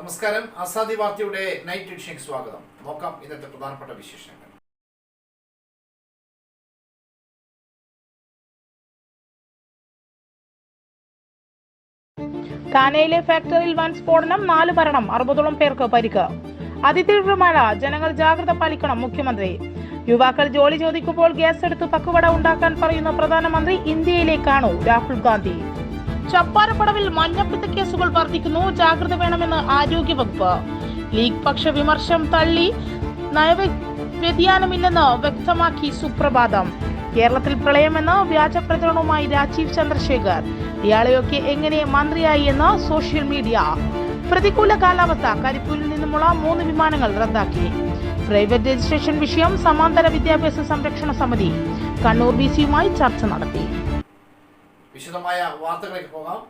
നമസ്കാരം. ആസാദി വാർത്തയുടെ നൈറ്റ് എഡിഷനിലേക്ക് സ്വാഗതം. നോക്കാം ഇന്നത്തെ പ്രധാനപ്പെട്ട വിശേഷങ്ങൾ. താനെയിലെ ഫാക്ടറിയിൽ വൻ സ്ഫോടനം നാല് മരണം അറുപതോളം പേർക്ക് പരിക്ക്. അതിതീവ്ര മഴ ജനങ്ങൾ ജാഗ്രത പാലിക്കണം മുഖ്യമന്ത്രി. യുവാക്കൾ ജോലി ചോദിക്കുമ്പോൾ ഗ്യാസ് എടുത്ത് പക്കുവട ഉണ്ടാക്കാൻ പറയുന്ന പ്രധാനമന്ത്രി ഇന്ത്യയിലേക്കാണോ രാഹുൽ ഗാന്ധി. ചപ്പാരപ്പടവിൽ മഞ്ഞപ്പിത്ത കേസുകൾ വർദ്ധിക്കുന്നു. ജാഗ്രത വേണമെന്ന് ആരോഗ്യവകുപ്പ്. ലീഗ് പക്ഷ വിമർശം തള്ളി. നയവ വ്യതിയാനമില്ലെന്ന് വ്യക്തമാക്കി സുപ്രഭാതം. കേരളത്തിൽ പ്രളയമെന്ന് വ്യാജ പ്രചരണവുമായി രാജീവ് ചന്ദ്രശേഖർ. ഇയാളെയൊക്കെ എങ്ങനെ മന്ത്രിയായി എന്ന് സോഷ്യൽ മീഡിയ. പ്രതികൂല കാലാവസ്ഥ കരിപ്പൂരിൽ നിന്നുമുള്ള മൂന്ന് വിമാനങ്ങൾ റദ്ദാക്കി. പ്രൈവറ്റ് രജിസ്ട്രേഷൻ വിഷയം സമാന്തര വിദ്യാഭ്യാസ സംരക്ഷണ സമിതി കണ്ണൂർ ബി സിയുമായി ചർച്ച നടത്തി. വിശദമായ വാർത്തകളിലേക്ക് പോകാം.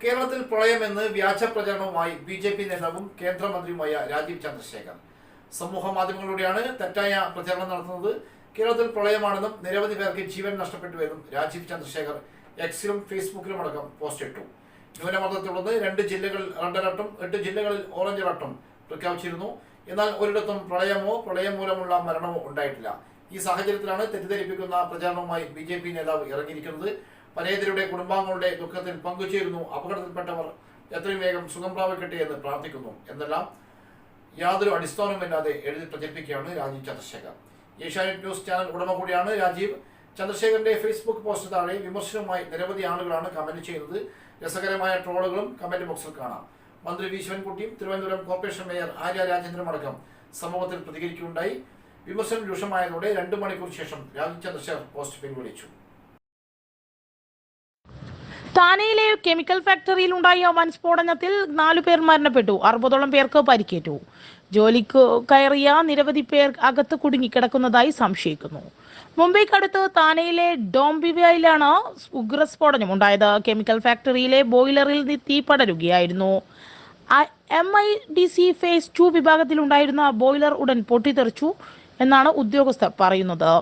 കേരളത്തിൽ പ്രളയമെന്ന് വ്യാജ പ്രചരണവുമായി ബി ജെ പി നേതാവും കേന്ദ്രമന്ത്രിയുമായ രാജീവ് ചന്ദ്രശേഖർ സമൂഹ മാധ്യമങ്ങളിലൂടെയാണ് തെറ്റായ പ്രചരണം നടത്തുന്നത്. കേരളത്തിൽ പ്രളയമാണെന്നും നിരവധി പേർക്ക് ജീവൻ നഷ്ടപ്പെട്ടുവെന്നും രാജീവ് ചന്ദ്രശേഖർ എക്സിലും ഫേസ്ബുക്കിലും അടക്കം പോസ്റ്റ് ഇട്ടു ന്യൂനമർദ്ദത്തെ തുടർന്ന് രണ്ട് ജില്ലകളിൽ റെഡ് അലർട്ടും എട്ട് ജില്ലകളിൽ ഓറഞ്ച് അലർട്ടും പ്രഖ്യാപിച്ചിരുന്നു. എന്നാൽ ഒരിടത്തും പ്രളയമോ പ്രളയം മൂലമുള്ള മരണമോ ഉണ്ടായിട്ടില്ല. ഈ സാഹചര്യത്തിലാണ് തെറ്റിദ്ധരിപ്പിക്കുന്ന പ്രചാരണവുമായി ബി നേതാവ് ഇറങ്ങിയിരിക്കുന്നത്. പരേതരുടെ കുടുംബാംഗങ്ങളുടെ ദുഃഖത്തിൽ പങ്കുചേരുന്നു. അപകടത്തിൽപ്പെട്ടവർ എത്രയും വേഗം സുഖം പ്രാപിക്കട്ടെ എന്ന് പ്രാർത്ഥിക്കുന്നു. എന്നെല്ലാം യാതൊരു അടിസ്ഥാനവുമില്ലാതെ എഴുതി പ്രചരിപ്പിക്കുകയാണ് രാജീവ് ചന്ദ്രശേഖർ. ഏഷ്യാനെറ്റ് ന്യൂസ് ചാനൽ ഉടമ കൂടിയാണ് രാജീവ്. ചന്ദ്രശേഖരന്റെ ഫേസ്ബുക്ക് പോസ്റ്റ് താഴെ വിമർശനവുമായി നിരവധി ആളുകളാണ് കമന്റ് ചെയ്യുന്നത്. രസകരമായ ട്രോളുകളും കമന്റ് ബോക്സിൽ കാണാം. മന്ത്രി വി ശിവൻകുട്ടിയും തിരുവനന്തപുരം കോർപ്പറേഷൻ മേയർ ആര്യ രാജേന്ദ്രനും അടക്കം സംഭവത്തിൽ പ്രതികരിക്കുകയുണ്ടായി. വിമർശനം രൂക്ഷമായതോടെ രണ്ടു മണിക്കൂർ ശേഷം രാജീവ് ചന്ദ്രശേഖർ പോസ്റ്റ് പിൻവലിച്ചു. താനെയിലെ കെമിക്കൽ ഫാക്ടറിയിൽ ഉണ്ടായ വൻ സ്ഫോടനത്തിൽ നാലു പേർ മരണപ്പെട്ടു. അറുപതോളം പേർക്ക് പരിക്കേറ്റു. ജോലിക്ക് കയറിയ നിരവധി പേർ അകത്ത് കുടുങ്ങിക്കിടക്കുന്നതായി സംശയിക്കുന്നു. മുംബൈക്കടുത്ത് താനെയിലെ ഡോംബിവയിലാണ് ഉഗ്രസ്ഫോടനം ഉണ്ടായത്. കെമിക്കൽ ഫാക്ടറിയിലെ ബോയിലറിൽ തീ പടരുകയായിരുന്നു. M I D C phase two വിഭാഗത്തിലുണ്ടായിരുന്ന boiler ഉടൻ പൊട്ടിത്തെറിച്ചു എന്നാണ് ഉദ്യോഗസ്ഥർ പറയുന്നത്.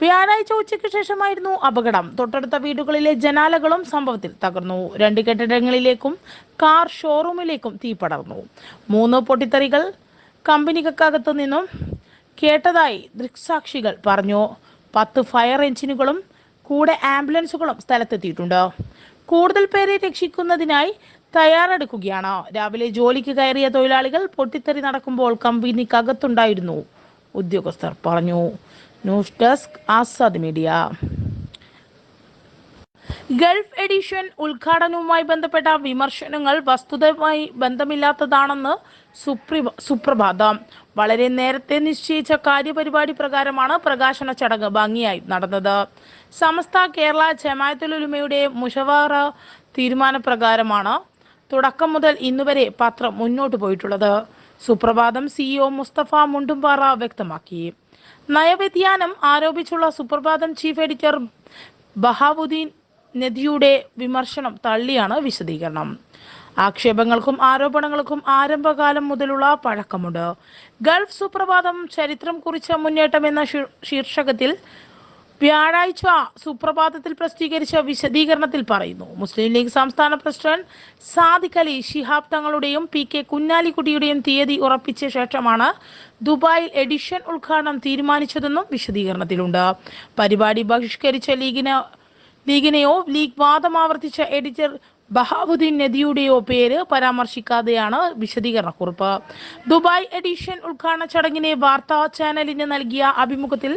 വ്യാഴാഴ്ച ഉച്ചയ്ക്ക് ശേഷമായിരുന്നു അപകടം. തൊട്ടടുത്ത വീടുകളിലെ ജനാലകളും സംഭവത്തിൽ തകർന്നു. രണ്ട് കെട്ടിടങ്ങളിലേക്കും കാർ ഷോറൂമിലേക്കും തീ പടർന്നു. മൂന്ന് പൊട്ടിത്തെറികൾ കമ്പനിക്കകത്തു നിന്നും കേട്ടതായി ദൃക്സാക്ഷികൾ പറഞ്ഞു. പത്ത് ഫയർ എഞ്ചിനുകളും കൂടെ ആംബുലൻസുകളും സ്ഥലത്തെത്തിയിട്ടുണ്ട്. കൂടുതൽ പേരെ രക്ഷിക്കുന്നതിനായി തയ്യാറെടുക്കുകയാണ്. രാവിലെ ജോലിക്ക് കയറിയ തൊഴിലാളികൾ പൊട്ടിത്തെറി നടക്കുമ്പോൾ കമ്പനിക്കകത്തുണ്ടായിരുന്നു. ഉദ്യോഗസ്ഥർ പറഞ്ഞു. News desk Azad media. Gulf edition ഉദ്ഘാടനവുമായി ബന്ധപ്പെട്ട വിമർശനങ്ങൾ വസ്തുതയുമായി ബന്ധമില്ലാത്തതാണെന്ന് സുപ്രി സുപ്രഭാതം. വളരെ നേരത്തെ നിശ്ചയിച്ച കാര്യപരിപാടി പ്രകാരമാണ് പ്രകാശന ചടങ്ങ് ഭംഗിയായി നടന്നത്. സമസ്ത കേരള ജമായത്തുലുമയുടെ മുഷവാറ തീരുമാനപ്രകാരമാണ് തുടക്കം മുതൽ ഇന്നുവരെ പത്രം മുന്നോട്ട് പോയിട്ടുള്ളത്. സുപ്രഭാതം സിഇഒ മുസ്തഫ മുണ്ടുംപാറ വ്യക്തമാക്കി. നയവ്യതിയാനം ആരോപിച്ചുള്ള സുപ്രഭാതം ചീഫ് എഡിറ്റർ ബഹാവുദ്ദീൻ നദിയുടെ വിമർശനം തള്ളിയാണ് വിശദീകരണം. ആക്ഷേപങ്ങൾക്കും ആരോപണങ്ങൾക്കും ആരംഭകാലം മുതലുള്ള പഴക്കമുണ്ട്. ഗൾഫ് സുപ്രഭാതം ചരിത്രം കുറിച്ച മുന്നേറ്റം എന്ന ശീർഷകത്തിൽ വ്യാഴാഴ്ച സുപ്രഭാതത്തിൽ പ്രസിദ്ധീകരിച്ച വിശദീകരണത്തിൽ പറയുന്നു. മുസ്ലിം ലീഗ് സംസ്ഥാന പ്രസിഡന്റ് സാദിഖ് അലി ഷിഹാബ് തങ്ങളുടെയും പി കെ കുഞ്ഞാലിക്കുട്ടിയുടെയും തീയതി ഉറപ്പിച്ച ശേഷമാണ് ദുബായിൽ എഡിഷൻ ഉദ്ഘാടനം തീരുമാനിച്ചതെന്നും വിശദീകരണത്തിലുണ്ട്. പരിപാടി ബഹിഷ്കരിച്ച ലീഗിന് ലീഗിനെയോ ലീഗ് വാദം ആവർത്തിച്ച എഡിറ്റർ ബഹാബുദ്ദീൻ നദിയുടെയോ പേര് പരാമർശിക്കാതെയാണ് വിശദീകരണക്കുറിപ്പ്. ദുബായ് എഡിഷൻ ഉദ്ഘാടന ചടങ്ങിനെ വാർത്താ ചാനലിന് നൽകിയ അഭിമുഖത്തിൽ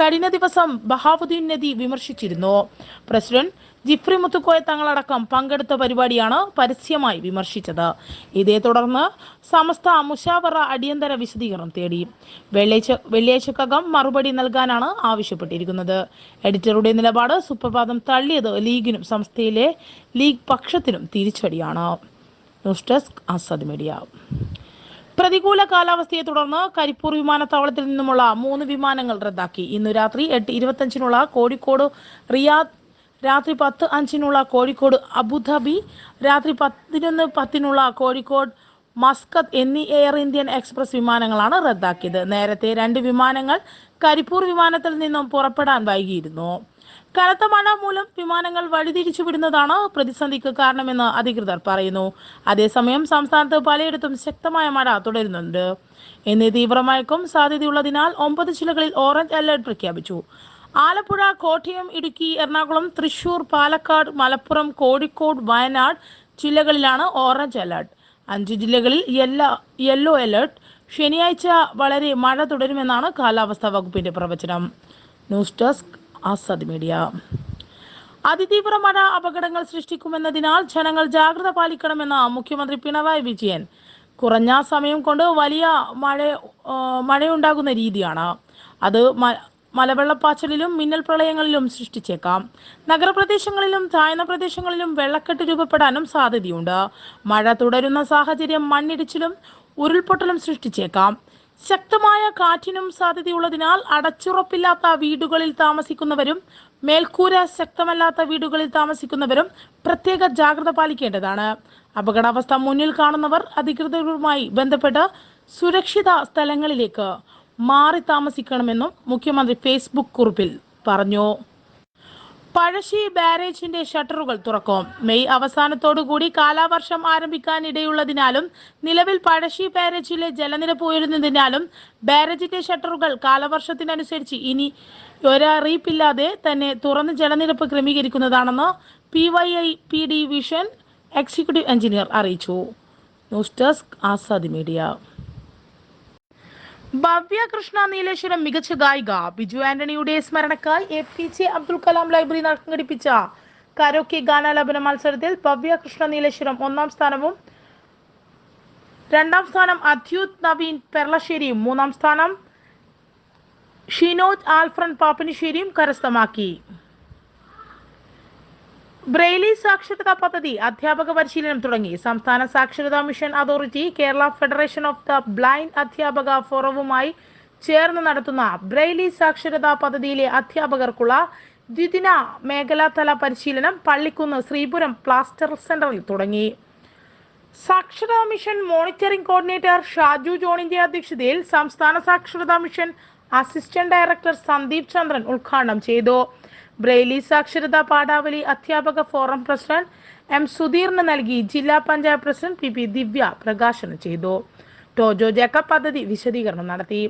കഴിഞ്ഞ ദിവസം ബഹാവുദ്ദീൻ നദി വിമർശിച്ചിരുന്നു. പ്രസിഡന്റ് ജിഫ്രി മുത്തുക്കോയ തങ്ങളടക്കം പങ്കെടുത്ത പരിപാടിയാണ് പരസ്യമായി വിമർശിച്ചത്. ഇതേ തുടർന്ന് സമസ്ത മുഷാവറ അടിയന്തര വിശദീകരണം തേടി. വെള്ളിയാഴ്ച വെള്ളിയാഴ്ചക്കകം മറുപടി നൽകാനാണ് ആവശ്യപ്പെട്ടിരിക്കുന്നത്. എഡിറ്ററുടെ നിലപാട് സുപ്രഭാതം തള്ളിയത് ലീഗിനും സംസ്ഥയിലെ ലീഗ് പക്ഷത്തിനും തിരിച്ചടിയാണ്. News desk Azad media. പ്രതികൂല കാലാവസ്ഥയെ തുടർന്ന് കരിപ്പൂർ വിമാനത്താവളത്തിൽ നിന്നുമുള്ള മൂന്ന് വിമാനങ്ങൾ റദ്ദാക്കി. ഇന്ന് രാത്രി എട്ട് ഇരുപത്തഞ്ചിനുള്ള കോഴിക്കോട് റിയാദ് രാത്രി പത്ത് അഞ്ചിനുള്ള കോഴിക്കോട് അബുദാബി രാത്രി പതിനൊന്ന് പത്തിനുള്ള കോഴിക്കോട് മസ്കത്ത് എന്നീ എയർ ഇന്ത്യൻ എക്സ്പ്രസ് വിമാനങ്ങളാണ് റദ്ദാക്കിയത്. നേരത്തെ രണ്ട് വിമാനങ്ങൾ കരിപ്പൂർ വിമാനത്തിൽ നിന്നും പുറപ്പെടാൻ വൈകിയിരുന്നു. കനത്ത മഴ മൂലം വിമാനങ്ങൾ വഴിതിരിച്ചു വിടുന്നതാണ് പ്രതിസന്ധിക്ക് കാരണമെന്ന് അധികൃതർ പറയുന്നു. അതേസമയം സംസ്ഥാനത്ത് പലയിടത്തും ശക്തമായ മഴ തുടരുന്നുണ്ട്. എന്നീ തീവ്രമഴയ്ക്കും സാധ്യതയുള്ളതിനാൽ ഒമ്പത് ജില്ലകളിൽ ഓറഞ്ച് അലർട്ട് പ്രഖ്യാപിച്ചു. ആലപ്പുഴ കോട്ടയം ഇടുക്കി എറണാകുളം തൃശൂർ പാലക്കാട് മലപ്പുറം കോഴിക്കോട് വയനാട് ജില്ലകളിലാണ് ഓറഞ്ച് അലർട്ട്. അഞ്ച് ജില്ലകളിൽ യെല്ലോ യെല്ലോ അലർട്ട്. ശനിയാഴ്ച വളരെ മഴ തുടരുമെന്നാണ് കാലാവസ്ഥാ വകുപ്പിന്റെ പ്രവചനം. News desk Azad media. അതിതീവ്ര മഴ അപകടങ്ങൾ സൃഷ്ടിക്കുമെന്നതിനാൽ ജനങ്ങൾ ജാഗ്രത പാലിക്കണമെന്ന് മുഖ്യമന്ത്രി പിണറായി വിജയൻ. കുറഞ്ഞ സമയം കൊണ്ട് വലിയ മഴ മഴയുണ്ടാകുന്ന രീതിയാണ്. അത് മലവെള്ളപ്പാച്ചിലിലും മിന്നൽ പ്രളയങ്ങളിലും സൃഷ്ടിച്ചേക്കാം. നഗരപ്രദേശങ്ങളിലും താഴ്ന്ന പ്രദേശങ്ങളിലും വെള്ളക്കെട്ട് രൂപപ്പെടാനും സാധ്യതയുണ്ട്. മഴ തുടരുന്ന സാഹചര്യം മണ്ണിടിച്ചിലും ഉരുൾപൊട്ടലും സൃഷ്ടിച്ചേക്കാം. ശക്തമായ കാറ്റിനും സാധ്യതയുള്ളതിനാൽ അടച്ചുറപ്പില്ലാത്ത വീടുകളിൽ താമസിക്കുന്നവരും മേൽക്കൂര ശക്തമല്ലാത്ത വീടുകളിൽ താമസിക്കുന്നവരും പ്രത്യേക ജാഗ്രത പാലിക്കേണ്ടതാണ്. അപകടാവസ്ഥ മുന്നിൽ കാണുന്നവർ അധികൃതരുമായി ബന്ധപ്പെട്ട് സുരക്ഷിത സ്ഥലങ്ങളിലേക്ക് മാറി താമസിക്കണമെന്നും മുഖ്യമന്ത്രി ഫേസ്ബുക്ക് കുറിപ്പിൽ പറഞ്ഞു. പഴശ്ശി ബാരേജിന്റെ ഷട്ടറുകൾ തുറക്കും. മെയ് അവസാനത്തോടുകൂടി കാലാവർഷം ആരംഭിക്കാനിടയുള്ളതിനാലും നിലവിൽ പഴശ്ശി ബാരേജിലെ ജലനിരപ്പ് ഉയരുന്നതിനാലും ബാരേജിന്റെ ഷട്ടറുകൾ കാലവർഷത്തിനനുസരിച്ച് ഇനി ഒരറിയിപ്പില്ലാതെ തന്നെ തുറന്ന് ജലനിരപ്പ് ക്രമീകരിക്കുന്നതാണെന്ന് P Y I P vision executive engineer അറിയിച്ചു. News desk Azadi media. Bhavya Krishna Nileshwaram മികച്ച ഗായിക. ബിജു ആന്റണിയുടെ സ്മരണക്കായി A P J Abdul Kalam library സംഘടിപ്പിച്ച കരോക്കി ഗാനാലാപന മത്സരത്തിൽ ഭവ്യ കൃഷ്ണ നീലേശ്വരം ഒന്നാം സ്ഥാനവും രണ്ടാം സ്ഥാനം അദ്യൂത് നവീൻ പെർളശ്ശേരിയും മൂന്നാം സ്ഥാനം ഷിനോജ് ആൽഫ്രൻ പാപ്പനിശ്ശേരിയും കരസ്ഥമാക്കി. ബ്രെയിലി സാക്ഷരതാ പദ്ധതി അധ്യാപക പരിശീലനം തുടങ്ങി. സംസ്ഥാന സാക്ഷരതാ mission authority Kerala federation of the blind അധ്യാപക ഫോറവുമായി ചേർന്ന് നടത്തുന്ന ബ്രെയിലി സാക്ഷരതാ പദ്ധതിയിലെ അധ്യാപകർക്കുള്ള ദ്വിദിന മേഖലാതല പരിശീലനം പള്ളിക്കുന്ന് ശ്രീപുരം പ്ലാസ്റ്റർ സെന്ററിൽ തുടങ്ങി. സാക്ഷരതാ മിഷൻ മോണിറ്ററിംഗ് കോർഡിനേറ്റർ ഷാജു ജോണിന്റെ അധ്യക്ഷതയിൽ സംസ്ഥാന സാക്ഷരതാ mission assistant director Sandeep Chandran ഉദ്ഘാടനം ചെയ്തു. ബ്രെയിലി സാക്ഷരതാ പാഠാവലി അധ്യാപക ഫോറം പ്രസിഡന്റ് എം സുധീറിന് നൽകി ജില്ലാ panchayat president P P Divya പ്രകാശനം ചെയ്തു. ടോജോ ജേക്കബ് പദ്ധതി വിശദീകരണം നടത്തി.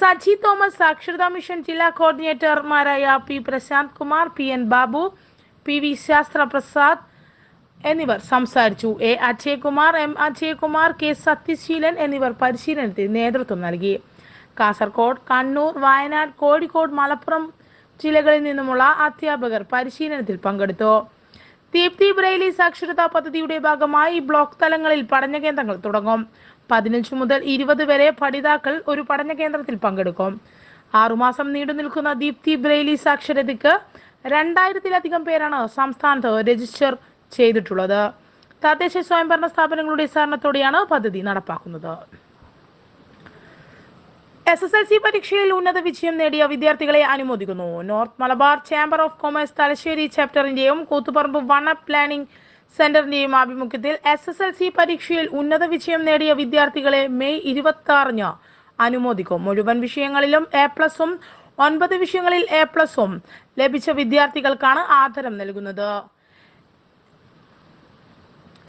സജി തോമസ് സാക്ഷരതാ മിഷൻ ജില്ലാ കോർഡിനേറ്റർമാരായ P Prashanth Kumar P N Babu P V Sasthra Prasad എന്നിവർ സംസാരിച്ചു. A Ajayakumar M Ajayakumar K Sathyasheelan എന്നിവർ പരിശീലനത്തിന് നേതൃത്വം നൽകി. കാസർഗോഡ് കണ്ണൂർ വയനാട് കോഴിക്കോട് മലപ്പുറം ജില്ലകളിൽ നിന്നുമുള്ള അധ്യാപകർ പരിശീലനത്തിൽ പങ്കെടുത്തു. ദീപ്തി ബ്രൈലി സാക്ഷരതാ പദ്ധതിയുടെ ഭാഗമായി ബ്ലോക്ക് തലങ്ങളിൽ പഠന കേന്ദ്രങ്ങൾ തുടങ്ങും. പതിനഞ്ച് മുതൽ ഇരുപത് വരെ പഠിതാക്കൾ ഒരു പഠന കേന്ദ്രത്തിൽ പങ്കെടുക്കും. ആറുമാസം നീണ്ടു നിൽക്കുന്ന ദീപ്തി ബ്രൈലി സാക്ഷരതയ്ക്ക് രണ്ടായിരത്തിലധികം പേരാണ് സംസ്ഥാനത്ത് രജിസ്റ്റർ ചെയ്തിട്ടുള്ളത്. തദ്ദേശ സ്വയംഭരണ സ്ഥാപനങ്ങളുടെ സഹകരണത്തോടെയാണ് പദ്ധതി നടപ്പാക്കുന്നത്. എസ് എസ് എൽ സി പരീക്ഷയിൽ ഉന്നത വിജയം നേടിയ വിദ്യാർത്ഥികളെ അനുമോദിക്കുന്നു. North Malabar chamber of commerce Thalassery ചാപ്റ്ററിന്റെയും Koothuparamba one up planning സെന്ററിന്റെയും ആഭിമുഖ്യത്തിൽ എസ് എസ് എൽ സി പരീക്ഷയിൽ ഉന്നത വിജയം നേടിയ വിദ്യാർത്ഥികളെ മെയ് ഇരുപത്തി ആറിന് അനുമോദിക്കും. മുഴുവൻ വിഷയങ്ങളിലും എ പ്ലസും ഒൻപത് വിഷയങ്ങളിൽ എ പ്ലസും ലഭിച്ച വിദ്യാർത്ഥികൾക്കാണ് ആദരം നൽകുന്നത്.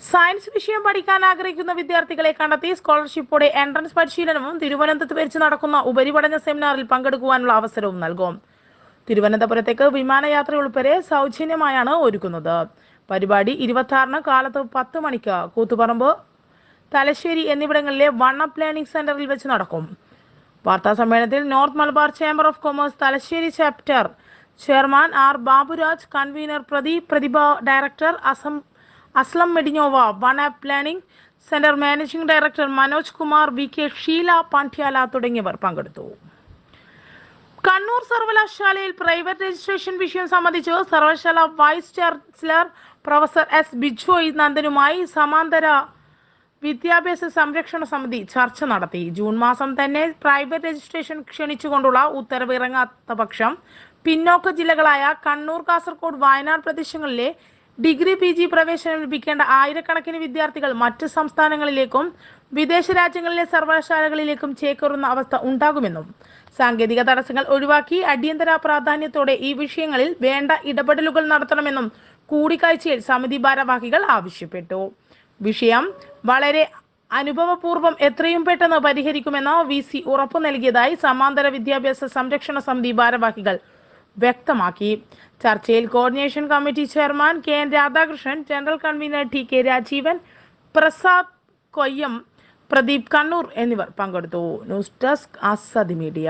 സയൻസ് വിഷയം പഠിക്കാൻ ആഗ്രഹിക്കുന്ന വിദ്യാർത്ഥികളെ കണ്ടെത്തി സ്കോളർഷിപ്പോടെ എൻട്രൻസ് പരിശീലനവും തിരുവനന്തപുരത്ത് വെച്ച് നടക്കുന്ന ഉപരിപഠന സെമിനാറിൽ പങ്കെടുക്കുവാനുള്ള അവസരവും നൽകും. തിരുവനന്തപുരത്തേക്ക് വിമാനയാത്ര ഉൾപ്പെടെ സൗജന്യമായാണ് ഒരുക്കുന്നത്. പരിപാടി ഇരുപത്തി ആറിന് കാലത്ത് പത്ത് മണിക്ക് കൂത്തുപറമ്പ് തലശ്ശേരി എന്നിവിടങ്ങളിലെ വൺ അപ്പ് ലേണിംഗ് സെന്ററിൽ വെച്ച് നടക്കും. വാർത്താ സമ്മേളനത്തിൽ north Malabar chamber of commerce Thalassery chapter chairman R Baburaj convener Pradeep Prathibha director Azam Aslam Medinova one app planning centre managing director Manoj Kumar V K Sheela Pandyala തുടങ്ങിയവർ പങ്കെടുത്തു. കണ്ണൂർ സർവകലാശാലയിൽ private registration വിഷയം സംബന്ധിച്ച് സർവകലാശാല vice chancellor professor S Bijoy നന്ദനുമായി സമാന്തര വിദ്യാഭ്യാസ സംരക്ഷണ സമിതി ചർച്ച നടത്തി. ജൂൺ മാസം തന്നെ പ്രൈവറ്റ് രജിസ്ട്രേഷൻ ക്ഷണിച്ചുകൊണ്ടുള്ള ഉത്തരവ് ഇറങ്ങാത്ത പക്ഷം പിന്നോക്ക ജില്ലകളായ കണ്ണൂർ കാസർഗോഡ് വയനാട് പ്രദേശങ്ങളിലെ ഡിഗ്രി പി ജി പ്രവേശനം ലഭിക്കേണ്ട ആയിരക്കണക്കിന് വിദ്യാർത്ഥികൾ മറ്റു സംസ്ഥാനങ്ങളിലേക്കും വിദേശ രാജ്യങ്ങളിലെ സർവകലാശാലകളിലേക്കും ചേക്കേറുന്ന അവസ്ഥ ഉണ്ടാകുമെന്നും സാങ്കേതിക തടസ്സങ്ങൾ ഒഴിവാക്കി അടിയന്തര പ്രാധാന്യത്തോടെ ഈ വിഷയങ്ങളിൽ വേണ്ട ഇടപെടലുകൾ നടത്തണമെന്നും കൂടിക്കാഴ്ചയിൽ സമിതി ഭാരവാഹികൾ ആവശ്യപ്പെട്ടു. വിഷയം വളരെ അനുഭവപൂർവം എത്രയും പെട്ടെന്ന് പരിഹരിക്കുമെന്ന് വി സി ഉറപ്പു നൽകിയതായി സമാന്തര വിദ്യാഭ്യാസ സംരക്ഷണ സമിതി ഭാരവാഹികൾ വ്യക്തമാക്കി. ചർച്ചയിൽ coordination committee chairman K N Radhakrishnan general convener T K Rajeevan Prasad Koyyam Pradeep Kannur എന്നിവർ പങ്കെടുത്തു. News desk Azadi media.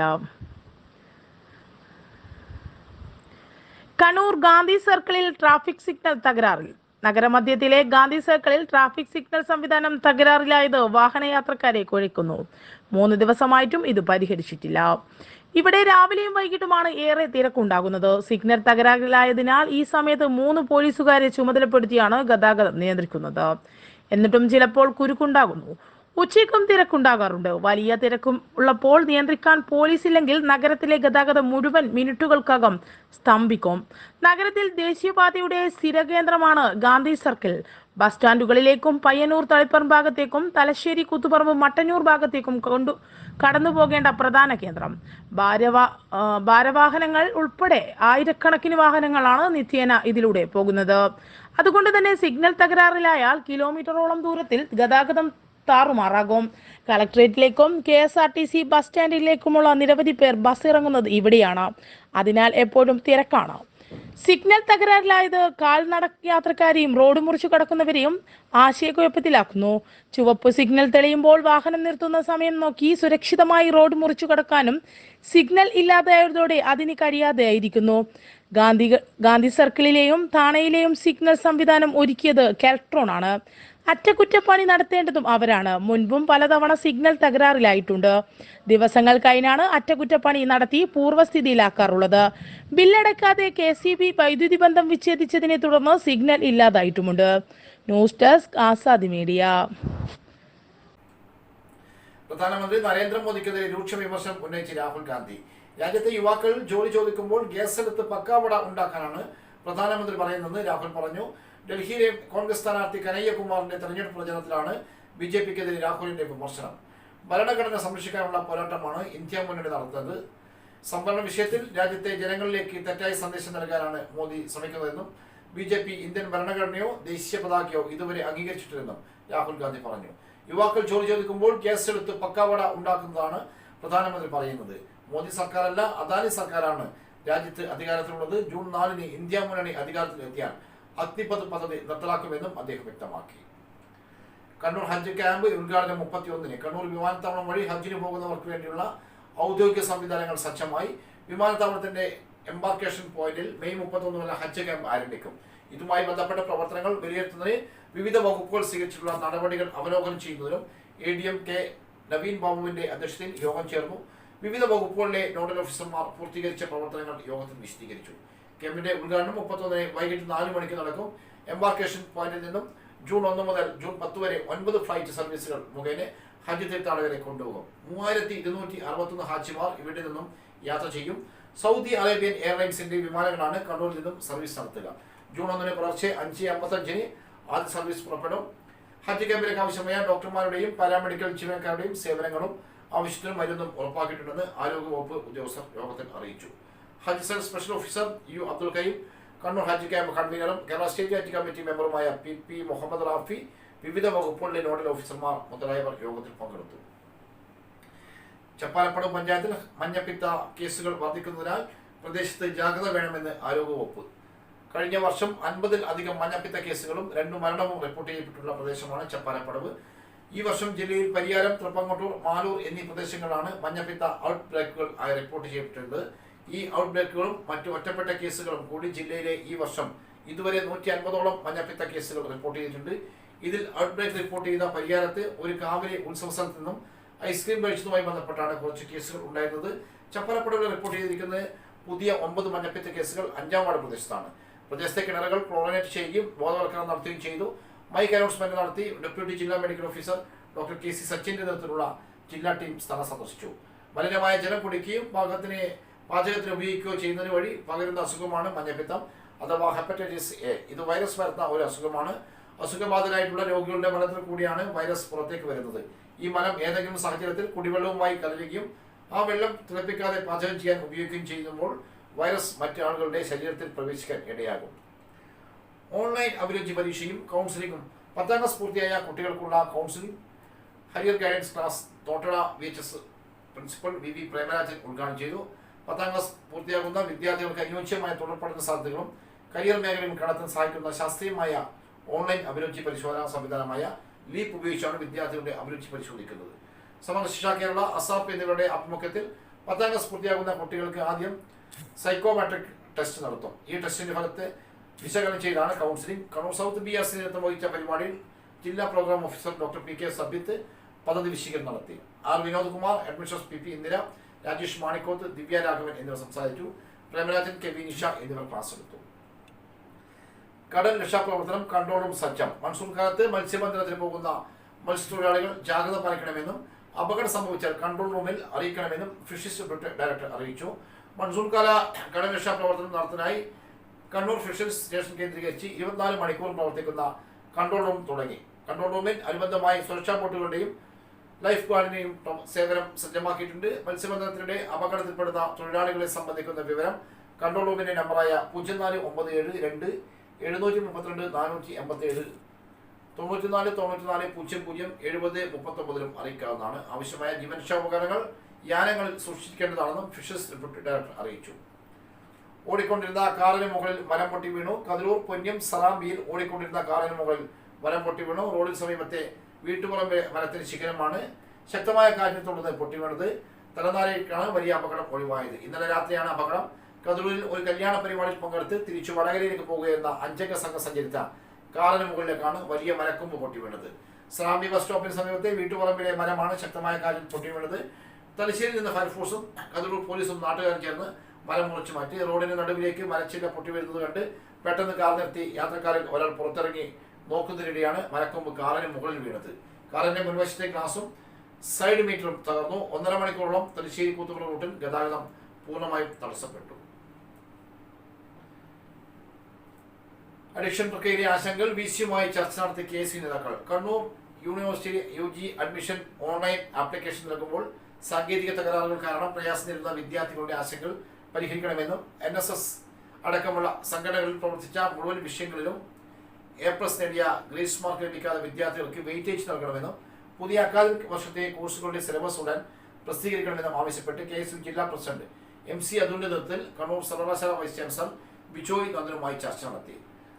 Kannur Gandhi സർക്കിളിൽ ട്രാഫിക് സിഗ്നൽ തകരാറിൽ. നഗരമധ്യത്തിലെ ഗാന്ധി സർക്കിളിൽ ട്രാഫിക് സിഗ്നൽ സംവിധാനം തകരാറിലായത് വാഹനയാത്രക്കാരെ കൊഴിക്കുന്നു മൂന്ന് ദിവസമായിട്ടും ഇത് പരിഹരിച്ചിട്ടില്ല. ഇവിടെ രാവിലെയും വൈകിട്ടുമാണ് ഏറെ തിരക്കുണ്ടാകുന്നത് സിഗ്നൽ തകരാറിലായതിനാൽ ഈ സമയത്ത് മൂന്ന് പോലീസുകാരെ ചുമതലപ്പെടുത്തിയാണ് ഗതാഗതം നിയന്ത്രിക്കുന്നത്. എന്നിട്ടും ചിലപ്പോൾ കുരുക്കുണ്ടാകുന്നു. ഉച്ചയ്ക്കും തിരക്കുണ്ടാകാറുണ്ട്. വലിയ തിരക്കും ഉള്ളപ്പോൾ നിയന്ത്രിക്കാൻ പോലീസ് ഇല്ലെങ്കിൽ നഗരത്തിലെ ഗതാഗതം മുഴുവൻ മിനിറ്റുകൾക്കകം സ്തംഭിക്കും. നഗരത്തിൽ ദേശീയപാതയുടെ സ്ഥിരകേന്ദ്രമാണ് ഗാന്ധി സർക്കിൾ. ബസ് സ്റ്റാൻഡുകളിലേക്കും പയ്യന്നൂർ തളിപ്പറം ഭാഗത്തേക്കും തലശ്ശേരി കുത്തുപറമ്പ് മട്ടന്നൂർ ഭാഗത്തേക്കും കൊണ്ടു കടന്നു പോകേണ്ട പ്രധാന കേന്ദ്രം. ഭാരവാ ഭാരവാഹനങ്ങൾ ഉൾപ്പെടെ ആയിരക്കണക്കിന് വാഹനങ്ങളാണ് നിത്യേന ഇതിലൂടെ പോകുന്നത്. അതുകൊണ്ട് തന്നെ സിഗ്നൽ തകരാറിലായാൽ കിലോമീറ്ററോളം ദൂരത്തിൽ ഗതാഗതം താറുമാറാകും. കളക്ട്രേറ്റിലേക്കും K S R T C bus സ്റ്റാൻഡിലേക്കുമുള്ള നിരവധി പേർ ബസ് ഇറങ്ങുന്നത് ഇവിടെയാണ്. അതിനാൽ എപ്പോഴും തിരക്കാണ്. സിഗ്നൽ തകരാറിലായത് കാൽനട യാത്രക്കാരെയും റോഡ് മുറിച്ചു കടക്കുന്നവരെയും ആശയക്കുഴപ്പത്തിലാക്കുന്നു. ചുവപ്പ് സിഗ്നൽ തെളിയുമ്പോൾ വാഹനം നിർത്തുന്ന സമയം നോക്കി സുരക്ഷിതമായി റോഡ് മുറിച്ചു കടക്കാനും സിഗ്നൽ ഇല്ലാതായതോടെ അതിന് കഴിയാതെയായിരിക്കുന്നു. ഗാന്ധി ഗാന്ധി സർക്കിളിലെയും താണയിലെയും സിഗ്നൽ സംവിധാനം ഒരുക്കിയത് കെൽട്രോൺ ആണ്. അറ്റകുറ്റപ്പണി നടത്തേണ്ടതും അവരാണ്. മുൻപും പലതവണ സിഗ്നൽ തകരാറിലായിട്ടുണ്ട്. ദിവസങ്ങൾ കഴിഞ്ഞാണ് അറ്റകുറ്റപ്പണി നടത്തി പൂർവസ്ഥിതിയിലാക്കാറുള്ളത്. ബില്ലടക്കാതെ കെ സി ബി വൈദ്യുതി ബന്ധം വിച്ഛേദിച്ചതിനെ തുടർന്ന് signal ഇല്ലാതായിട്ടുമുണ്ട്. News desk Azadi media. പ്രധാനമന്ത്രി നരേന്ദ്രമോദിക്കെതിരെ രൂക്ഷ വിമർശനം ഉന്നയിച്ച് രാഹുൽ ഗാന്ധി. രാജ്യത്തെ യുവാക്കൾ ജോലി ചോദിക്കുമ്പോൾ ഗ്യാസ് എടുത്ത് പക്കാവട ഉണ്ടാക്കാനാണ് പ്രധാനമന്ത്രി പറയുന്നത് രാഹുൽ പറഞ്ഞു. ഡൽഹിയിലെ കോൺഗ്രസ് സ്ഥാനാർത്ഥി കനയ്യകുമാറിന്റെ തെരഞ്ഞെടുപ്പ് പ്രചരണത്തിലാണ് ബി ജെ പിക്കെതിരെ രാഹുലിന്റെ വിമർശനം. ഭരണഘടന സംരക്ഷിക്കാനുള്ള പോരാട്ടമാണ് ഇന്ത്യ മുന്നണി നടത്തുന്നത്. സംവരണ വിഷയത്തിൽ രാജ്യത്തെ ജനങ്ങളിലേക്ക് തെറ്റായ സന്ദേശം നൽകാനാണ് മോദി ശ്രമിക്കുന്നതെന്നും ബി ജെ പി ഇന്ത്യൻ ഭരണഘടനയോ ദേശീയ പതാകയോ ഇതുവരെ അംഗീകരിച്ചിട്ടില്ലെന്നും രാഹുൽ ഗാന്ധി പറഞ്ഞു. യുവാക്കൾ ജോലി ചോദിക്കുമ്പോൾ കേസ് എടുത്ത് പക്കാവട ഉണ്ടാക്കുന്നതാണ് പ്രധാനമന്ത്രി പറയുന്നത്. മോദി സർക്കാരല്ല അദാനി സർക്കാരാണ് രാജ്യത്ത് അധികാരത്തിലുള്ളത് ജൂൺ നാലിന് ഇന്ത്യ മുന്നണി അധികാരത്തിലെത്തിയാൽ അഗ്നിപഥ പദ്ധതി നിർത്തലാക്കുമെന്നും അദ്ദേഹം വ്യക്തമാക്കി. കണ്ണൂർ ഹജ്ജ് ക്യാമ്പ് ഉദ്ഘാടനം മുപ്പത്തിയൊന്നിന്. കണ്ണൂർ വിമാനത്താവളം വഴി ഹജ്ജിന് പോകുന്നവർക്ക് വേണ്ടിയുള്ള ഔദ്യോഗിക സംവിധാനങ്ങൾ സജ്ജമായി. വിമാനത്താവളത്തിന്റെ എംബാർക്കേഷൻ പോയിന്റിൽ മെയ് മുപ്പത്തൊന്ന് വരെ ഹജ്ജ് ക്യാമ്പ് ആരംഭിക്കും. ഇതുമായി ബന്ധപ്പെട്ട പ്രവർത്തനങ്ങൾ വിലയിരുത്തുന്നതിന് വിവിധ വകുപ്പുകൾ സ്വീകരിച്ചിട്ടുള്ള നടപടികൾ അവലോകനം ചെയ്യുന്നതിനും A D M K Naveen ബാബുവിന്റെ അധ്യക്ഷതയിൽ യോഗം ചേർന്നു. വിവിധ വകുപ്പുകളിലെ നോഡൽ ഓഫീസർമാർ പൂർത്തീകരിച്ച പ്രവർത്തനങ്ങൾ യോഗത്തിൽ വിശദീകരിച്ചു. ക്യാമ്പിന്റെ ഉദ്ഘാടനം മുപ്പത്തൊന്നിന് വൈകിട്ട് നാല് മണിക്ക് നടക്കും. എംബാർക്കേഷൻ പോയിന്റിൽ നിന്നും ജൂൺ ഒന്ന് മുതൽ ജൂൺ പത്ത് വരെ ഒൻപത് ഫ്ലൈറ്റ് സർവീസുകൾ മുഖേന ഹജ്ജ് തീർത്ഥാടകരെ കൊണ്ടുപോകും. മൂവായിരത്തി ഇരുന്നൂറ്റി അറുപത്തൊന്ന് ഹാജിമാർ ഇവിടെ നിന്നും യാത്ര ചെയ്യും. സൗദി അറേബ്യൻ എയർലൈൻസിന്റെ വിമാനങ്ങളാണ് കണ്ണൂരിൽ നിന്നും സർവീസ് നടത്തുക. ജൂൺ ഒന്നിന് പുലർച്ചെ അഞ്ച് അമ്പത്തഞ്ചിന് ആദ്യ സർവീസ് പുറപ്പെടും. ഹജ്ജ് ക്യാമ്പിലേക്ക് ആവശ്യമായ ഡോക്ടർമാരുടെയും പാരാമെഡിക്കൽ ജീവനക്കാരുടെയും സേവനങ്ങളും ആവശ്യത്തിനും മരുന്നും ഉറപ്പാക്കിയിട്ടുണ്ടെന്ന് ആരോഗ്യവകുപ്പ് ഉദ്യോഗസ്ഥർ യോഗത്തിൽ അറിയിച്ചു. Hajj cell special officer U Abdul കയ്യും കണ്ണൂർ ഹജ്ജ് ക്യാമ്പ് കൺവീനറും കേരള സ്റ്റേറ്റ് ഹജ്ജ് കമ്മിറ്റി മെമ്പറുമായ പി പി മുഹമ്മദ് റാഫി വിവിധ വകുപ്പുകളിലെ നോഡൽ ഓഫീസർമാർ മുതലായവർ യോഗത്തിൽ പങ്കെടുത്തു. ചപ്പാലപ്പടം പഞ്ചായത്തിൽ മഞ്ഞപ്പിത്ത കേസുകൾ വർദ്ധിക്കുന്നതിനാൽ പ്രദേശത്ത് ജാഗ്രത വേണമെന്ന് ആരോഗ്യവകുപ്പ്. കഴിഞ്ഞ വർഷം അൻപതിൽ അധികം മഞ്ഞപ്പിത്ത കേസുകളും രണ്ടു മരണവും റിപ്പോർട്ട് ചെയ്യപ്പെട്ടുള്ള പ്രദേശമാണ് ചപ്പാലപ്പടവ് ഈ വർഷം ജില്ലയിൽ പരിയാരം തൃപ്പങ്ങോട്ടൂർ മാലൂർ എന്നീ പ്രദേശങ്ങളാണ് മഞ്ഞപ്പിത്ത ഔട്ട് ബ്രേക്കുകൾ ആയി റിപ്പോർട്ട് ചെയ്യപ്പെട്ടിട്ടുണ്ട്. ഈ ഔട്ട് ബ്രേക്കുകളും മറ്റു ഒറ്റപ്പെട്ട കേസുകളും കൂടി ജില്ലയിലെ ഈ വർഷം ഇതുവരെ നൂറ്റി അൻപതോളം മഞ്ഞപ്പിത്ത കേസുകൾ റിപ്പോർട്ട് ചെയ്തിട്ടുണ്ട്. ഇതിൽ ഔട്ട് ബ്രേക്ക് റിപ്പോർട്ട് ചെയ്ത പരിയാരത്ത് ഒരു കാവിലെ ഉത്സവ സ്ഥലത്ത് നിന്നും ഐസ്ക്രീം കഴിച്ചതുമായി ബന്ധപ്പെട്ടാണ് കുറച്ച് കേസുകൾ ഉണ്ടായിരുന്നത്. ചപ്പലപ്പുഴകൾ റിപ്പോർട്ട് ചെയ്തിരിക്കുന്നത് പുതിയ ഒമ്പത് മഞ്ഞപ്പിത്ത കേസുകൾ അഞ്ചാം വാർഡ് പ്രദേശത്താണ്. പ്രദേശത്തെ കിണറുകൾ ക്ലോറിനേറ്റ് ചെയ്യുകയും ബോധവൽക്കരണം നടത്തുകയും ചെയ്തു. മൈക്ക് അനൗൺസ്മെന്റ് നടത്തി ഡെപ്യൂട്ടി ജില്ലാ medical officer doctor K C സച്ചിന്റെ നേതൃത്വത്തിലുള്ള ജില്ലാ ടീം സ്ഥലം സന്ദർശിച്ചു. മലിനമായ ജലം കുടിക്കുകയും പാകത്തിന് പാചകത്തിന് ഉപയോഗിക്കുകയോ ചെയ്യുന്നതിന് വഴി പകരുന്ന അസുഖമാണ് മഞ്ഞപ്പിത്തം അഥവാ ഹെപ്പറ്റൈറ്റിസ് എ. ഇത് വൈറസ് വരുന്ന ഒരു അസുഖമാണ്. അസുഖബാധിതരായിട്ടുള്ള രോഗികളുടെ മലത്തിൽ കൂടിയാണ് വൈറസ് പുറത്തേക്ക് വരുന്നത്. ഈ മലം ഏതെങ്കിലും സാഹചര്യത്തിൽ കുടിവെള്ളവുമായി കലരുകയും ആ വെള്ളം തിളപ്പിക്കാതെ പാചകം ചെയ്യാൻ ഉപയോഗിക്കുകയും ചെയ്യുമ്പോൾ വൈറസ് മറ്റു ആളുകളുടെ ശരീരത്തിൽ പ്രവേശിക്കാൻ ഇടയാകും. ഓൺലൈൻ അഭിരുചി പരീക്ഷയും കൗൺസിലിംഗും പത്താം ക്ലാസ് പൂർത്തിയായ കുട്ടികൾക്കുള്ള counselling higher guidance class Thottada V H S principal V V Premarajan ഉദ്ഘാടനം ചെയ്തു. പത്താം ക്ലാസ് പൂർത്തിയാകുന്ന വിദ്യാർത്ഥികൾക്ക് അനുയോജ്യമായ തുടർ പഠന സാധ്യതകളും കരിയർ മേഖലയും കണ്ടെത്താൻ സഹായിക്കുന്ന ശാസ്ത്രീയമായ ഓൺലൈൻ അഭിരുചി പരിശോധനാ സംവിധാനമായ ലീപ്പ് ഉപയോഗിച്ചാണ് വിദ്യാർത്ഥികളുടെ അഭിരുചി പരിശോധിക്കുന്നത്. സമഗ്ര ശിക്ഷ കേരള അസാപ്പ് എന്നിവരുടെ ആഭിമുഖ്യത്തിൽ പത്താം ക്ലാസ് പൂർത്തിയാകുന്ന കുട്ടികൾക്ക് ആദ്യം സൈക്കോമെട്രിക് ടെസ്റ്റ് നടത്തും. ഈ ടെസ്റ്റിന്റെ ഫലത്തെ വിശകലനം ചെയ്താണ് counselling Kannur south B S നേതൃത്വം വഹിച്ച പരിപാടിയിൽ ജില്ലാ program officer doctor P K Sabith പദ്ധതി വിശീകരണം നടത്തി. R Vinodkumar administration P P Indira Rajesh Manikoth Divya Raghavan എന്നിവർ സംസാരിച്ചു. പ്രേമരാജൻ കെ വി നിഷ എന്നിവർ ക്ലാസ് എടുത്തു. കടൽ രക്ഷാപ്രവർത്തനം കൺട്രോളും സജ്ജം. മൺസൂൺ കാലത്ത് മത്സ്യബന്ധനത്തിന് പോകുന്ന മത്സ്യത്തൊഴിലാളികൾ ജാഗ്രത പാലിക്കണമെന്നും അപകടം സംഭവിച്ചാൽ കൺട്രോൾ റൂമിൽ അറിയിക്കണമെന്നും ഫിഷറീസ് ഡയറക്ടർ അറിയിച്ചു. മൺസൂൺ കാല കടൽ രക്ഷാപ്രവർത്തനം നടത്താനായി കണ്ണൂർ ഫിഷറീസ് സ്റ്റേഷൻ കേന്ദ്രീകരിച്ച് ഇരുപത്തിനാല് മണിക്കൂർ പ്രവർത്തിക്കുന്ന കൺട്രോൾ റൂം തുടങ്ങി. കൺട്രോൾ റൂമിൽ അനുബന്ധമായി സുരക്ഷാ ബോട്ടുകളുടെയും ലൈഫ് ഗാർഡിനെയും സേവനം സജ്ജമാക്കിയിട്ടുണ്ട്. മത്സ്യബന്ധനത്തിനിടെ അപകടത്തിൽപ്പെടുന്ന തൊഴിലാളികളെ സംബന്ധിക്കുന്ന വിവരം കൺട്രോൾ റൂമിന്റെ നമ്പറായ പൂജ്യം നാല് ഒമ്പത് ഏഴ് രണ്ട് എഴുന്നൂറ്റി മുപ്പത്തിരണ്ട് നാനൂറ്റി എൺപത്തി ഏഴ് തൊണ്ണൂറ്റിനാല് തൊണ്ണൂറ്റിനാല് പൂജ്യം പൂജ്യം എഴുപത് മുപ്പത്തൊമ്പതിലും അറിയിക്കാവുന്നതാണ്. ആവശ്യമായ ജീവനരക്ഷാ ഉപകരണങ്ങൾ യാനങ്ങളിൽ സൂക്ഷിക്കേണ്ടതാണെന്നും ഫിഷസ് ഡയറക്ടർ അറിയിച്ചു. ഓടിക്കൊണ്ടിരുന്ന കാറിന് മുകളിൽ മരം പൊട്ടി വീണു. കതിരൂർ പൊന്നം സറാമ്പിയിൽ ഓടിക്കൊണ്ടിരുന്ന കാറിന് മുകളിൽ മരം പൊട്ടി വീണു. റോഡിന് സമീപത്തെ വീട്ടുപുറമ്പ് മരത്തിന് ശിഖരമാണ്. ശക്തമായ കാറ്റിനെ തുടർന്ന് പൊട്ടി വീണത് തലനാരയ്ക്കാണ് വലിയ അപകടം ഒഴിവായത്. ഇന്നലെ രാത്രിയാണ് അപകടം. കതിരൂരിൽ ഒരു കല്യാണ പരിപാടിയിൽ പങ്കെടുത്ത് തിരിച്ചു വടകരയിലേക്ക് പോകുകയെന്ന അഞ്ചംഗ സംഘം സഞ്ചരിച്ച കാറിന് മുകളിലേക്കാണ് വലിയ മരക്കൊമ്പ് പൊട്ടി വീണത്. സറാമ്പി ബസ് സ്റ്റോപ്പിന് സമീപത്തെ വീട്ടുപറമ്പിലെ മരമാണ് ശക്തമായ കാറ്റിൽ പൊട്ടി വീണത്. തലശ്ശേരിയിൽ നിന്ന് ഫയർഫോഴ്സും കതിരൂർ പോലീസും നാട്ടുകാരും ചേർന്ന് മരം മുറിച്ച് മാറ്റി റോഡിന് നടുവിലേക്ക് മരച്ചില്ല പൊട്ടി വരുന്നത് കണ്ട് പെട്ടെന്ന് കാർ നിർത്തി. യാത്രക്കാരിൽ ഒരാൾ പുറത്തിറങ്ങി നോക്കുന്നതിനിടെയാണ് മരക്കൊമ്പ് കാറിന് മുകളിൽ വീണത്. കാറിന്റെ മുൻവശത്തെ ഗ്ലാസും സൈഡ് മീറ്ററും തകർന്നു. ഒന്നര മണിക്കൂറോളം തലശ്ശേരി കൂത്തുപുറ റൂട്ടിൽ ഗതാഗതം പൂർണമായും തടസ്സപ്പെട്ടു. അഡിക്ഷൻ പ്രക്രിയയിലെ ആശങ്കകൾ വി സിയുമായി ചർച്ച നടത്തിയ കെ സി നേതാക്കൾ. Kannur university U G admission online application നൽകുമ്പോൾ സാങ്കേതിക തകരാറുകൾ കാരണം പ്രയാസം നേരിടുന്ന വിദ്യാർത്ഥികളുടെ ആശങ്കകൾ പരിഹരിക്കണമെന്നും എൻ എസ് എസ് അടക്കമുള്ള സംഘടനകളിൽ പ്രവർത്തിച്ച മുഴുവൻ വിഷയങ്ങളിലും എ പ്ലസ് നേടിയ ഗ്രേസ് മാർക്ക് ലഭിക്കാത്ത വിദ്യാർത്ഥികൾക്ക് വെയിറ്റേജ് നൽകണമെന്നും പുതിയ അക്കാദമിക് വർഷത്തെ കോഴ്സുകളുടെ സിലബസ് ഉടൻ പ്രസിദ്ധീകരിക്കണമെന്നും ആവശ്യപ്പെട്ട് കെ എസ് യു ജില്ലാ പ്രസിഡന്റ് എം സി അതുലിന്റെ നേതൃത്വത്തിൽ കണ്ണൂർ സർവകലാശാല വൈസ് ചാൻസലർ ബിജോയ് നന്ദനുമായി ചർച്ച നടത്തി.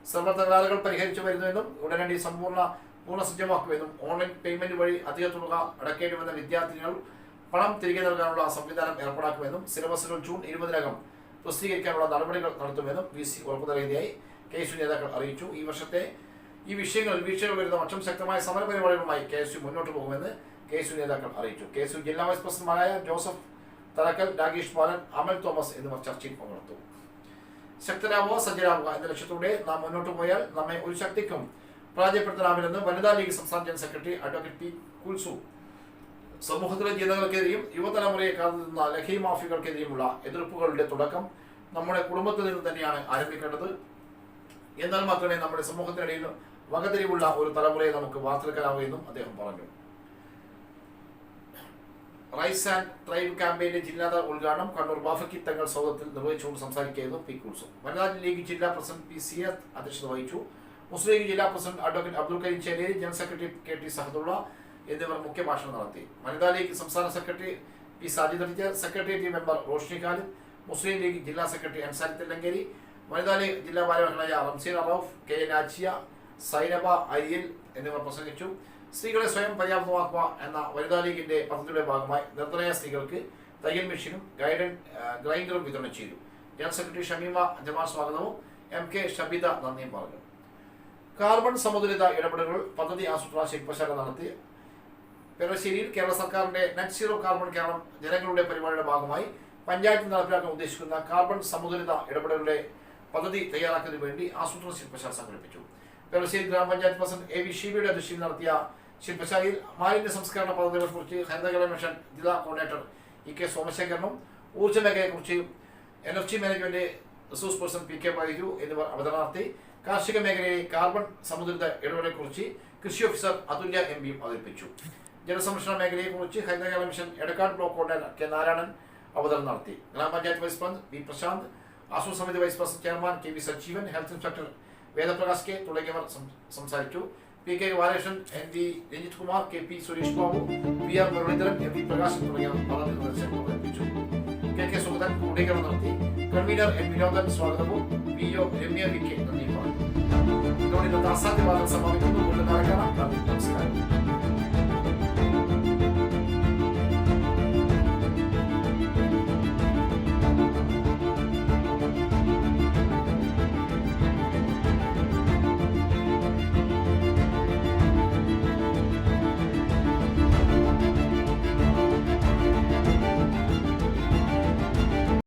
സർവർ തകരാറുകൾ പരിഹരിച്ചു വരുന്നുവെന്നും ഉടനടി സമ്പൂർണ പൂർണസജ്ജമാക്കുമെന്നും ഓൺലൈൻ പേയ്മെന്റ് വഴി അധിക തുക അടക്കേണ്ടി വന്ന വിദ്യാർത്ഥികൾ പണം തിരികെ നൽകാനുള്ള സംവിധാനം ഏർപ്പാടാക്കുമെന്നും സിലബസുകൾ ജൂൺ ഇരുപതിനകം പ്രസിദ്ധീകരിക്കാനുള്ള നടപടികൾ നടത്തുമെന്നും വി സി ഉറപ്പു നൽകിയതായി കെ എസ് യു നേതാക്കൾ അറിയിച്ചു. ഈ വർഷത്തെ ഈ വിഷയങ്ങളിൽ വീഴ്ചകൾ വരുന്ന പക്ഷം ശക്തമായ സമരപരിപാടികളുമായി കെ എസ് യു മുന്നോട്ട് പോകുമെന്ന് കെ എസ് യു നേതാക്കൾ അറിയിച്ചു. കെ എസ് യു ജില്ലാ വൈസ് പ്രസിഡന്റുമാരായ ജോസഫ് തലക്കൽ രാകേഷ് ബാലൻ അമൽ തോമസ് എന്നിവർ ചർച്ചയിൽ പങ്കെടുത്തു. ശക്തരാവുക സജ്ജരാവുക എന്ന ലക്ഷ്യത്തോടെ നാം മുന്നോട്ട് പോയാൽ നമ്മെ ഒരു ശക്തിക്കും പരാജയപ്പെടുത്താനാവില്ലെന്ന് വനിതാ ലീഗ് സംസ്ഥാന general secretary advocate P Kulsu സമൂഹത്തിലെ ജനങ്ങൾക്കെതിരെയും യുവതലമുറയെ കാത്തുനിന്ന ലഹരി മാഫിയകൾക്കെതിരെയുമുള്ള എതിർപ്പുകളുടെ തുടക്കം നമ്മുടെ കുടുംബത്തിൽ നിന്ന് തന്നെയാണ് ആരംഭിക്കേണ്ടത്. എന്നാൽ മാത്രമേ നമ്മുടെ സമൂഹത്തിനിടയിൽ വകതിരിവുള്ള ഒരു തലമുറയെ നമുക്ക് വാർത്തെടുക്കാനാവൂ എന്നും അദ്ദേഹം പറഞ്ഞു. റൈസ് ആൻഡ് ട്രൈബ് ക്യാമ്പയിന്റെ ജില്ലാതല ഉദ്ഘാടനം കണ്ണൂർ ബാഫക്കി തങ്ങൾ സൗദത്തിൽ നിർവഹിച്ചുകൊണ്ട് സംസാരിക്കുകയായിരുന്നു പി കുൽസും. വനിതാ ലീഗ് ജില്ലാ പ്രസിഡന്റ് പി സിയത്ത് അധ്യക്ഷത വഹിച്ചു. മുസ്ലിം ലീഗ് ജില്ലാ president advocate Abdul Kareem Cheleri general secretary K T Sahadulla എന്നിവർ മുഖ്യഭാഷണം നടത്തി. വനിതാ ലീഗ് സംസ്ഥാന secretary P Sajid Rija secretariat member Roshni Khalid Muslim League ജില്ലാ സെക്രട്ടറി അൻസാരി തെല്ലങ്കേരി വനിതാ ലീഗ് ജില്ലാ ഭാരവാഹികളായ റംസീൻ അറൌഫ് കെ എൻ ആച്ചിയ സൈനബ അരിയൽ എന്നിവർ പ്രസംഗിച്ചു. സ്ത്രീകളെ സ്വയം പര്യാപ്തമാക്കുക എന്ന വനിതാ ലീഗിന്റെ പദ്ധതിയുടെ ഭാഗമായി നിർദ്ദയ സ്ത്രീകൾക്ക് തയ്യൽ മെഷീനും ഗൈഡൻ ഗ്രൈൻഡറും വിതരണം ചെയ്തു. ജനറൽ സെക്രട്ടറി ഷമീമ ജമാൽ സ്വാഗതവും എം കെ ഷബിത നന്ദിയും പറഞ്ഞു. കാർബൺ സമുദ്രിത ഇടപെടലുകൾ പദ്ധതി ആസൂത്രണ ശില്പശാല നടത്തി. പെരശ്ശേരിയിൽ കേരള സർക്കാരിന്റെ നെറ്റ് സീറോ കാർബൺ കേരളം ജനങ്ങളുടെ പരിപാടിയുടെ ഭാഗമായി പഞ്ചായത്ത് നടപ്പിലാക്കാൻ ഉദ്ദേശിക്കുന്ന കാർബൺ സമുദ്രിത ഇടപെടലുകളുടെ പദ്ധതി തയ്യാറാക്കുന്നതിന് വേണ്ടി ആസൂത്രണ ശില്പശാല സംഘടിപ്പിച്ചു. പെരശ്ശേരി ഗ്രാമപഞ്ചായത്ത് പ്രസിഡന്റ് എ വി ഷീബിയുടെ അധ്യക്ഷതയിൽ നടത്തിയ ശില്പശാലയിൽ മാലിന്യ സംസ്കരണ പദ്ധതികളെക്കുറിച്ച് ഹരിതകല മിഷൻ ജില്ലാ കോർഡിനേറ്റർ ഇ കെ സോമശേഖരനും ഊർജ മേഖലയെക്കുറിച്ച് energy management resource person P K Baiju എന്നിവർ അവതരണം നടത്തി. കാർഷിക മേഖലയിലെ കാർബൺ സമുദ്രിത ഇടപെടലെക്കുറിച്ച് കൃഷി ഓഫീസർ അതുല്യ എം പിയും അവതരിപ്പിച്ചു. ജലസംരക്ഷണ മേഖലയെക്കുറിച്ച് Haritha Kerala mission Edakkad block coordinator K Narayanan അവതരണം നടത്തി. ഗ്രാമപഞ്ചായത്ത് വൈസ് പ്രസിഡന്റ് വി പ്രശാന്ത് ആസൂത്രണ സമിതി vice president chairman K V Sajeevan health inspector Vedaprakash K തുടങ്ങിയവർ സംസാരിച്ചു. P K Balakrishnan N V Ranjith Kumar K P Suresh Babu V R Muraleedharan M V Prakashan തുടങ്ങിയവർ പഠന നിർദ്ദേശങ്ങൾ അവതരിപ്പിച്ചു. കെ കെ സുഗതൻ ക്രോഡീകരണം നടത്തി. Convener M Vinodan സ്വാഗതവും. V O Ramya V K നന്ദി പറഞ്ഞു. ഇതോടെ ഇന്നത്തെ അസാധ്യവാദം സമാപിക്കുന്നു. നമസ്കാരം.